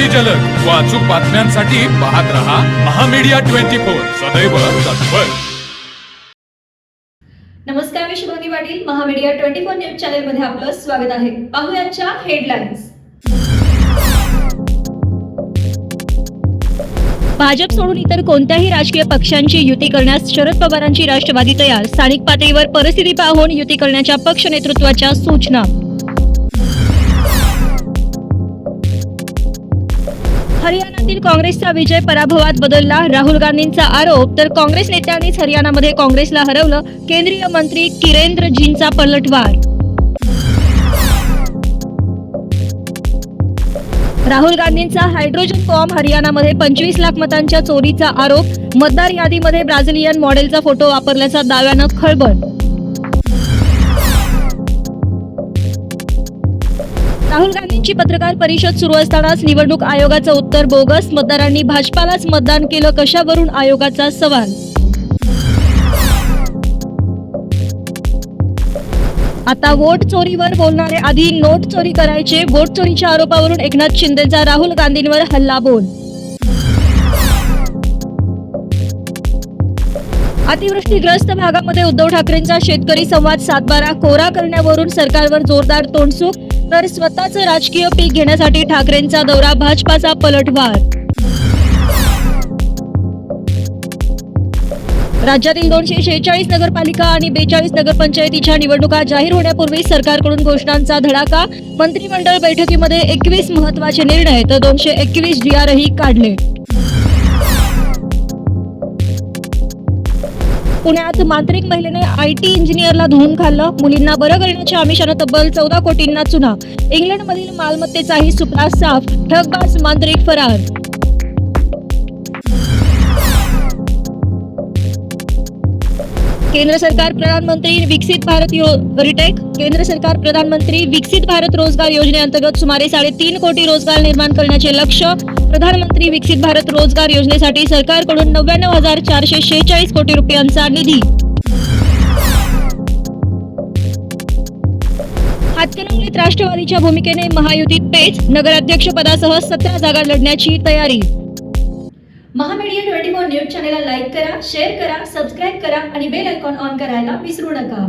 अगदी जलद. व अचूक बातम्यांसाठी पाहत रहा महामीडिया ट्वेंटी फोर. सदैव तत्पर. नमस्कार मी Shubhangi Patil. Maha Media twenty four news चॅनलमध्ये आपलं स्वागत आहे. पाहुयाच्या हेडलाईन्स. भाजप सोडून इतर कोणत्याही राजकीय पक्षांची युती करण्यास शरद पवारांची राष्ट्रवादी तयार स्थानिक पातळीवर परिस्थिती पाहून युती करण्याच्या पक्ष नेतृत्वाच्या सूचना. हरियाणातील काँग्रेसचा विजय पराभवात बदलला राहुल गांधींचा आरोप तर काँग्रेस नेत्यांनीच हरियाणामध्ये काँग्रेसला हरवलं केंद्रीय मंत्री किरेंद्रजींचा पलटवार. राहुल गांधींचा हायड्रोजन बॉम्ब हरियाणामध्ये पंचवीस लाख मतांच्या चोरीचा आरोप मतदार यादीमध्ये ब्राझिलियन मॉडेलचा फोटो वापरल्याचा दाव्यानं खळबळ. राहुल गांधींची पत्रकार परिषद सुरू असतानाच निवडणूक आयोगाचं उत्तर बोगस मतदारांनी भाजपालाच मतदान केलं कशावरून आयोगाचा सवाल? आता वोट चोरीवर बोलणारे आधी नोट चोरी करायचे वोट चोरीच्या आरोपावरून एकनाथ शिंदेचा राहुल गांधींवर हल्ला बोल. अतिवृष्टीग्रस्त भागामध्ये उद्धव ठाकरेंचा शेतकरी संवाद सातबारा कोरा करण्यावरून सरकारवर जोरदार तोंडसूक तर स्वतःचं राजकीय पीक घेण्यासाठी ठाकरेंचा दौरा भाजपाचा पलटवार. राज्यातील दोनशे शेहेचाळीस नगरपालिका आणि बेचाळीस नगरपंचायतीच्या निवडणुका जाहीर होण्यापूर्वी सरकारकडून घोषणांचा धडाका मंत्रिमंडळ बैठकीमध्ये एकवीस महत्त्वाचे निर्णय तर दोनशे एकवीस डीआरही काढले. पुण्यात मांत्रिक महिलेने आय टी इंजिनियरला धुवून खाल्लं. मुलींना बरं करण्याच्या आमिषानं तब्बल चौदा कोटींना चुना. इंग्लंडमधील मालमत्तेचाही सुपडा साफ ठगबाज मांत्रिक फरार. केंद्र सरकार प्रधानमंत्री विकसित भारत यो- रिटेक केंद्र सरकार प्रधानमंत्री विकसित भारत रोजगार योजनेअंतर्गत सुमारे साडेतीन कोटी रोजगार निर्माण करण्याचे लक्ष्य प्रधानमंत्री विकसित भारत रोजगार योजनेसाठी सरकारकडून नव्याण्णव हजार चारशे शेहेचाळीस कोटी रुपयांचा निधी. हातकणंगलीत राष्ट्रवादीच्या भूमिकेने महायुतीत पेच नगराध्यक्षपदासह सतरा जागा लढण्याची तयारी. महामीडिया ट्वेंटी फोर न्यूज चॅनलला लाईक करा शेअर करा सबस्क्राईब करा आणि बेल आयकॉन ऑन करायला विसरू नका.